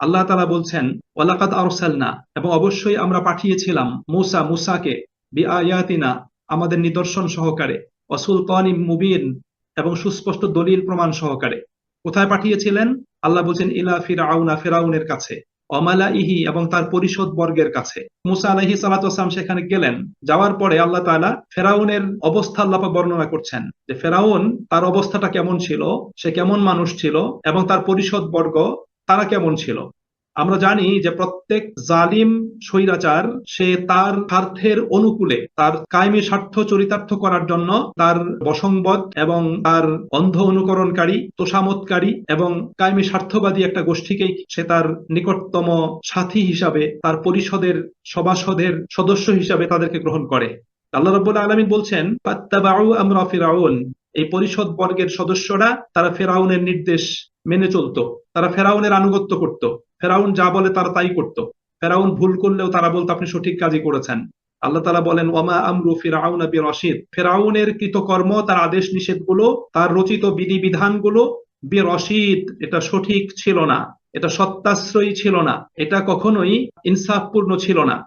আল্লাহ তালা বলছেন, ওয়ালাকাদ আরসালনা এবং অবশ্যই আমরা পাঠিয়েছিলাম মুসা, মুসাকে বি আয়াতিনা আমাদের নিদর্শন সহকারে অসুলতানি মুবিন এবং সুস্পষ্ট দলিল প্রমাণ সহকারে। কোথায় পাঠিয়েছিলেন? আল্লাহ বলছেন, ইলা ফিরাউনা ফেরাউনের কাছে অমালা ইহি এবং তার পরিষদ বর্গের কাছে। মুসা আলহি সালাতাম সেখানে গেলেন, যাওয়ার পরে আল্লাহ তাআলা ফেরাউনের অবস্থা আল্লাহ পাক বর্ণনা করছেন যে, ফেরাউন তার অবস্থাটা কেমন ছিল? সে কেমন মানুষ ছিল? এবং তার পরিষদ বর্গ তারা কেমন ছিল? আমরা জানি যে প্রত্যেক জালিম স্বৈরাচার, সে তার স্বার্থের অনুকূলে, তার কায়েমি স্বার্থ চরিতার্থ করার জন্য তার বসংবদ এবং তার অন্ধ অনুকরণকারী তোষামতকারী এবং কায়েমি স্বার্থবাদী একটা গোষ্ঠীকেই সে তার নিকটতম সাথী হিসাবে, তার পরিষদের সভাসদের সদস্য হিসাবে তাদেরকে গ্রহণ করে। আল্লাহ রব্বুল আলমিন বলছেন, "ফাত্তাবাউ আমরা ফিরাউন। এই পরিষদ বর্গের সদস্যরা তারা ফেরাউনের নির্দেশ মেনে চলতো। তারা ফেরাউনের আনুগত্য করত। ফেরাউন যা বলে তারা তাই করত। ফেরাউন ভুল করলেও তারা বলতো, আপনি সঠিক কাজই করেছেন। আল্লাহ তালা বলেন ওমা আমরু ফিরাউন বি রশিদ ফেরাউনের কৃতকর্ম, তার আদেশ নিষেধগুলো, তার রচিত বিধিবিধানগুলো বি রশিদ এটা সঠিক ছিল না। এটা সত্যাশ্রয়ী ছিল না। এটা কখনোই ইনসাফপূর্ণ ছিল না।